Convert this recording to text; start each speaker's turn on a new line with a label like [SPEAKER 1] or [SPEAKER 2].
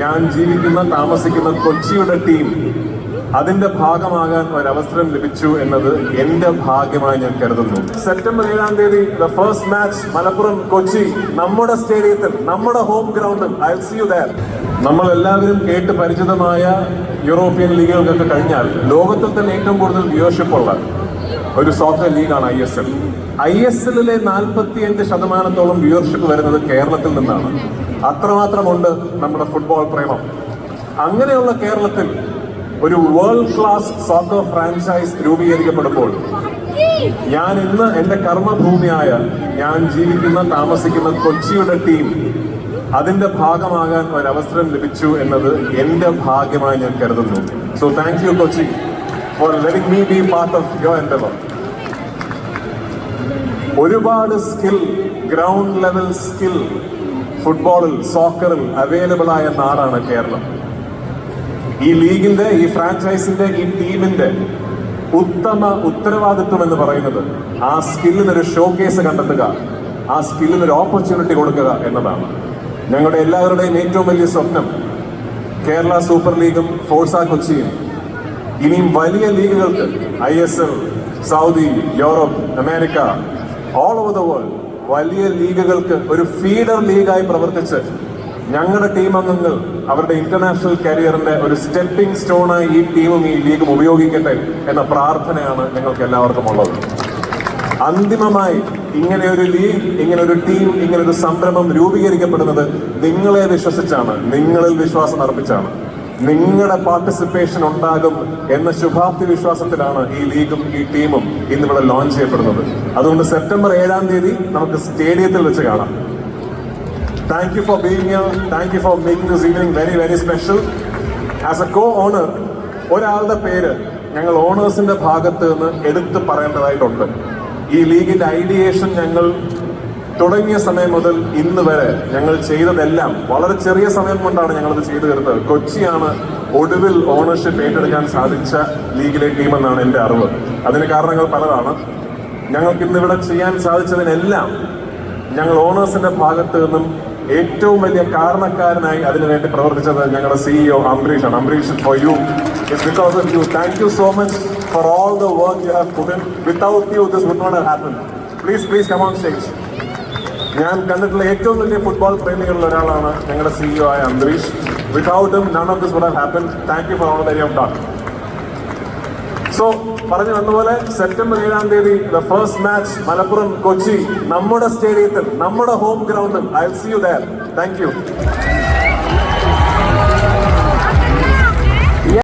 [SPEAKER 1] ഞാൻ ജീവിക്കുന്ന താമസിക്കുന്ന കൊച്ചിയുടെ ടീം അതിന്റെ ഭാഗമാകാൻ ഒരവസരം ലഭിച്ചു എന്നത് എന്റെ ഭാഗ്യമായി ഞാൻ കരുതുന്നു. സെപ്റ്റംബർ ഏഴാം തീയതി the first match Malappuram Kochi നമ്മുടെ സ്റ്റേഡിയത്തിൽ നമ്മുടെ ഹോം ഗ്രൗണ്ടിൽ ഐ സി യു ദയർ നമ്മൾ എല്ലാവരും കേട്ട് പരിചിതമായ യൂറോപ്യൻ ലീഗുകൾക്കൊക്കെ കഴിഞ്ഞാൽ ലോകത്തിൽ തന്നെ ഏറ്റവും കൂടുതൽ വ്യൂവർഷിപ്പ് ഉള്ള ഒരു soccer ലീഗാണ് I S L I S എല്ലിലെ നാൽപ്പത്തിയഞ്ച് ശതമാനത്തോളം വ്യൂവർഷിപ്പ് വരുന്നത് കേരളത്തിൽ നിന്നാണ്. അത്രമാത്രമുണ്ട് നമ്മുടെ ഫുട്ബോൾ പ്രേമം. അങ്ങനെയുള്ള കേരളത്തിൽ ഒരു വേൾഡ് ക്ലാസ് സോക്കർ ഫ്രാഞ്ചൈസ് രൂപീകരിക്കപ്പെടുമ്പോൾ ഞാൻ ഇന്ന് എന്റെ കർമ്മഭൂമിയായ ഞാൻ ജീവിക്കുന്ന താമസിക്കുന്ന കൊച്ചിയുടെ ടീം അതിന്റെ ഭാഗമാകാൻ ഒരവസരം ലഭിച്ചു എന്നത് എന്റെ ഭാഗ്യമായി ഞാൻ കരുതുന്നു. So thank you Kochi. For letting me be part of your endeavour ഒരുപാട് സ്കിൽ ഗ്രൗണ്ട് ലെവൽ സ്കിൽ ഫുട്ബോളിൽ സോക്കറിൽ അവൈലബിൾ ആയ നാടാണ് കേരളം. ഈ ലീഗിന്റെ ഈ ഫ്രാഞ്ചൈസിന്റെ ഈ ടീമിന്റെ ഉത്തമ ഉത്തരവാദിത്വം എന്ന് പറയുന്നത് ആ സ്കില്ലിന് ഒരു ഷോ കേസ് കണ്ടെത്തുക ആ സ്കില്ലിന് ഒരു ഓപ്പർച്യൂണിറ്റി കൊടുക്കുക എന്നതാണ്. ഞങ്ങളുടെ എല്ലാവരുടെയും ഏറ്റവും വലിയ സ്വപ്നം കേരള സൂപ്പർ ലീഗും ഫോഴ്സ കൊച്ചിയും ഇനിയും വലിയ ലീഗുകൾക്ക് I S L Saudi Europe America all over the world വലിയ ലീഗുകൾക്ക് ഒരു ഫീഡർ ലീഗായി പ്രവർത്തിച്ച് ഞങ്ങളുടെ ടീം അംഗങ്ങൾ അവരുടെ ഇന്റർനാഷണൽ കരിയറിന്റെ ഒരു സ്റ്റെപ്പിംഗ് സ്റ്റോണായി ഈ ടീമും ഈ ലീഗും ഉപയോഗിക്കട്ടെ എന്ന പ്രാർത്ഥനയാണ് ഞങ്ങൾക്ക് എല്ലാവർക്കും ഉള്ളത്. അന്തിമമായി ഇങ്ങനെ ഒരു ലീഗ് ഇങ്ങനെ ഒരു ടീം ഇങ്ങനെ ഒരു സംരംഭം രൂപീകരിക്കപ്പെടുന്നത് നിങ്ങളെ വിശ്വസിച്ചാണ് നിങ്ങളിൽ വിശ്വാസം അർപ്പിച്ചാണ്. നിങ്ങളുടെ പാർട്ടിസിപ്പേഷൻ ഉണ്ടാകും എന്ന ശുഭാപ്തി വിശ്വാസത്തിലാണ് ഈ ലീഗും ഈ ടീമും ഇന്നിവിടെ ലോഞ്ച് ചെയ്യപ്പെടുന്നത്. അതുകൊണ്ട് സെപ്റ്റംബർ ഏഴാം തീയതി നമുക്ക് സ്റ്റേഡിയത്തിൽ വെച്ച് കാണാം. Thank you for being here thank you for making this evening very very special as a co owner ഒരാളുടെ പേര് ഞങ്ങൾ ഓണേഴ്സിന്റെ ഭാഗത്ത് നിന്ന് എടുത്തു പറയേണ്ടതായിട്ടുണ്ട്. ഈ ലീഗിന്റെ ഐഡിയേഷൻ ഞങ്ങൾ തുടങ്ങിയ സമയം മുതൽ ഇന്ന് വരെ ഞങ്ങൾ ചെയ്തതെല്ലാം വളരെ ചെറിയ സമയം കൊണ്ടാണ് ഞങ്ങളത് ചെയ്തു തീർത്തത്. കൊച്ചിയാണ് ഒടുവിൽ ഓണർഷിപ്പ് ഏറ്റെടുക്കാൻ സാധിച്ച ലീഗിലെ ടീമെന്നാണ് എന്റെ അറിവ്. അതിന് കാരണങ്ങൾ പലതാണ്. ഞങ്ങൾക്ക് ഇന്നിവിടെ ചെയ്യാൻ സാധിച്ചതിനെല്ലാം ഞങ്ങൾ ഓണേഴ്സിന്റെ ഭാഗത്ത് നിന്നും ഏറ്റവും വലിയ കാരണക്കാരനായി അതിനുവേണ്ടി പ്രവർത്തിച്ചത് ഞങ്ങളുടെ സിഇഒ അംബരീഷ് ആണ്. Ambareesh for you it's because of you thank you so much for all the work you have put in without you this would not happen please please come on stage ഞാൻ കണ്ടിട്ടുള്ള ഏറ്റവും വലിയ football പ്രേമികളിൽ ഒരാളാണ് ഞങ്ങളുടെ CEO ആയ Antareesh. Without him none of this would happen thank you for all the dot so പറഞ്ഞു വന്നപോലെ September ഏഴാം തീയതി the first match Malappuram Kochi നമ്മുടെ സ്റ്റേഡിയത്തിൽ നമ്മുടെ ഹോം ഗ്രൗണ്ടിൽ I see you there thank you